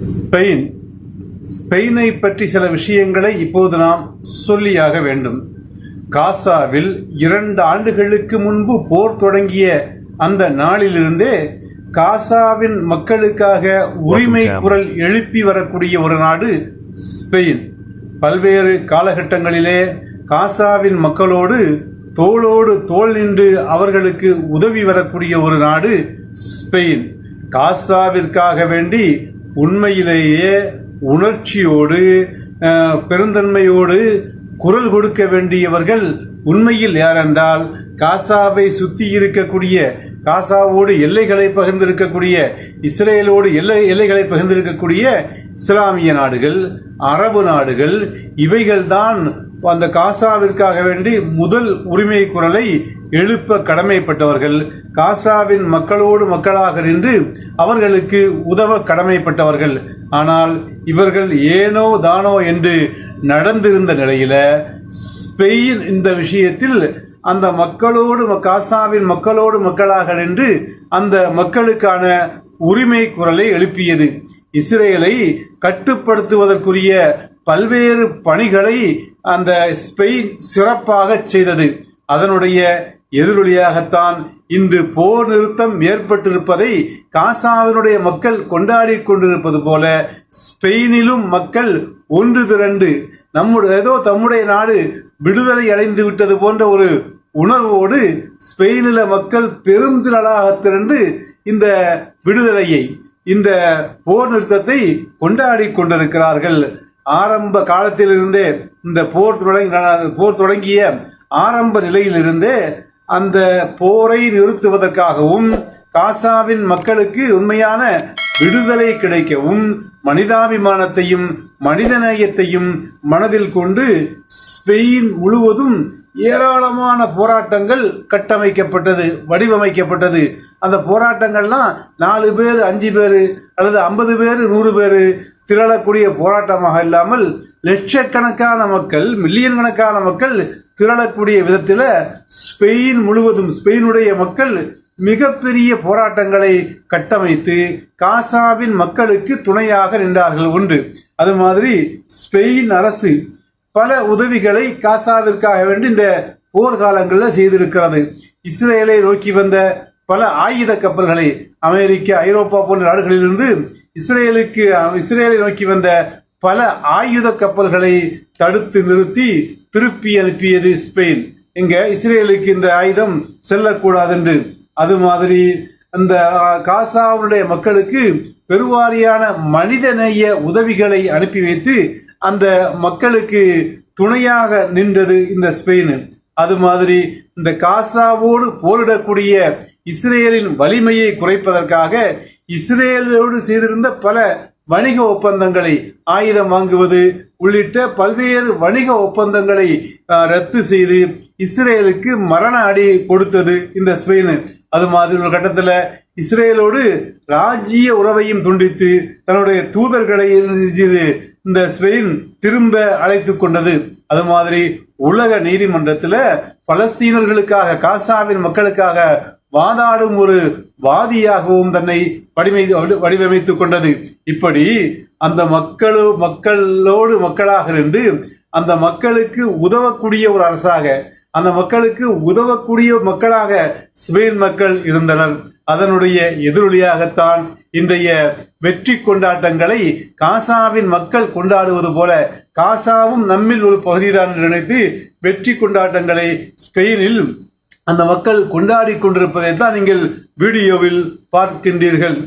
Spain. ஸ்பெயினை பற்றி சில விஷயங்களை இப்போது நாம் சொல்லியாக வேண்டும். காசாவில் இரண்டு ஆண்டுகளுக்கு முன்பு போர் தொடங்கிய அந்த நாளிலிருந்தே காசாவின் மக்களுக்காக உரிமை குரல் எழுப்பி வரக்கூடிய ஒரு நாடு ஸ்பெயின். பல்வேறு காலகட்டங்களிலே காசாவின் மக்களோடு தோளோடு தோள் நின்று அவர்களுக்கு உதவி வரக்கூடிய ஒரு நாடு ஸ்பெயின். காசாவிற்காக வேண்டி உண்மையிலேயே உணர்ச்சியோடு பெருந்தன்மையோடு குரல் கொடுக்க வேண்டியவர்கள் உண்மையில் யாரென்றால் காசாவை சுற்றி இருக்கக்கூடிய காசாவோடு எல்லைகளை பகிர்ந்திருக்கக்கூடிய இஸ்ரேலோடு எல்லை எல்லைகளை பகிர்ந்திருக்கக்கூடிய இஸ்லாமிய நாடுகள் அரபு நாடுகள் இவைகள்தான் அந்த காசாவிற்காக வேண்டி முதல் உரிமை குரலை எழுப்ப கடமைப்பட்டவர்கள் காசாவின் மக்களோடு மக்களாக நின்று அவர்களுக்கு உதவ கடமைப்பட்டவர்கள். ஆனால் இவர்கள் ஏனோ தானோ என்று நடந்திருந்த நிலையில ஸ்பெயின் இந்த விஷயத்தில் அந்த மக்களோடு காசாவின் மக்களோடு மக்களாக நின்று அந்த மக்களுக்கான உரிமை குரலை எழுப்பியது. இஸ்ரேலை கட்டுப்படுத்துவதற்குரிய பல்வேறு பணிகளை அந்த ஸ்பெயின் சிறப்பாக செய்தது. அதனுடைய எதிரொலியாகத்தான் இன்று போர் நிறுத்தம் ஏற்பட்டிருப்பதை காசாவினுடைய மக்கள் கொண்டாடி கொண்டிருப்பது போல ஸ்பெயினிலும் மக்கள் ஒன்று திரண்டு நம்முடைய ஏதோ தம்முடைய நாடு விடுதலை அடைந்து விட்டது போன்ற ஒரு உணர்வோடு ஸ்பெயினில மக்கள் பெருந்திரளாக திரண்டு இந்த விடுதலையை இந்த போர் நிறுத்தத்தை கொண்டாடி கொண்டிருக்கிறார்கள். ஆரம்ப காலத்திலிருந்தே இந்த போர் தொடங்கி போர் தொடங்கிய ஆரம்ப நிலையிலிருந்தே அந்த போரை நிறுத்துவதற்காகவும் காசாவின் மக்களுக்கு உண்மையான விடுதலை கிடைக்கவும் மனிதாபிமானத்தையும் மனிதநேயத்தையும் மனதில் கொண்டு ஸ்பெயின் முழுவதும் ஏராளமான போராட்டங்கள் கட்டமைக்கப்பட்டது வடிவமைக்கப்பட்டது. அந்த போராட்டங்கள்லாம் நாலு பேர் அஞ்சு பேர் அல்லது ஐம்பது பேர் நூறு பேர் திரளக்கூடிய போராட்டமாக இல்லாமல் லட்சக்கணக்கான மக்கள் மில்லியன் கணக்கான மக்கள் திரளக்கூடிய விதத்தில் ஸ்பெயின் முழுவதும் ஸ்பெயினுடைய மக்கள் மிகப்பெரிய போராட்டங்களை கட்டமைத்து காசாவின் மக்களுக்கு துணையாக நின்றார்கள் உண்டு அது மாதிரி ஸ்பெயின் அரசு பல உதவிகளை காசாவிற்காக வேண்டி இந்த போர்க்காலங்களில் செய்திருக்கிறது. இஸ்ரேலை நோக்கி வந்த பல ஆயுத கப்பல்களை அமெரிக்க ஐரோப்பா போன்ற நாடுகளிலிருந்து இஸ்ரேலுக்கு இஸ்ரேலை நோக்கி வந்த பல ஆயுத கப்பல்களை தடுத்து நிறுத்தி திருப்பி அனுப்பியது ஸ்பெயின். இங்க இஸ்ரேலுக்கு இந்த ஆயுதம் செல்லக்கூடாது என்று அது மாதிரி அந்த காசாவுடைய மக்களுக்கு பெருவாரியான மனிதநேய உதவிகளை அனுப்பி வைத்து அந்த மக்களுக்கு துணையாக நின்றது இந்த ஸ்பெயின். அது மாதிரி இந்த காசாவோடு போரிடக்கூடிய இஸ்ரேலின் வலிமையை குறைப்பதற்காக இஸ்ரேலோடு செய்திருந்த பல வணிக ஒப்பந்தங்களை ஆயுதம் வாங்குவது உள்ளிட்ட பல்வேறு வணிக ஒப்பந்தங்களை ரத்து செய்து இஸ்ரேலுக்கு மரண அடி கொடுத்தது இந்த ஸ்பெயின். அது மாதிரி ஒரு கட்டத்தில் இஸ்ரேலோடு ராஜ்ஜிய உறவையும் துண்டித்து தன்னுடைய தூதர்களை இந்த ஸ்பெயின் திரும்ப அழைத்து கொண்டது. அது மாதிரி உலக நீதிமன்றத்தில் பலஸ்தீனர்களுக்காக காசாவின் மக்களுக்காக வாதாடும் ஒரு வாதியாகவும் தன்னை வடிமை வடிவமைத்துக் கொண்டது. இப்படி அந்த மக்களோ மக்களோடு மக்களாக இருந்து அந்த மக்களுக்கு உதவக்கூடிய ஒரு அரசாக அந்த மக்களுக்கு உதவக்கூடிய மக்களாக ஸ்பெயின் மக்கள் இருந்தனர். அதனுடைய எதிரொலியாகத்தான் இன்றைய வெற்றி கொண்டாட்டங்களை காசாவின் மக்கள் கொண்டாடுவது போல காசாவும் நம்மில் ஒரு பகுதிதான் நினைத்து வெற்றி கொண்டாட்டங்களை ஸ்பெயினில் அந்த மக்கள் கொண்டாடி கொண்டிருப்பதை தான் நீங்கள் வீடியோவில் பார்க்கின்றீர்கள்.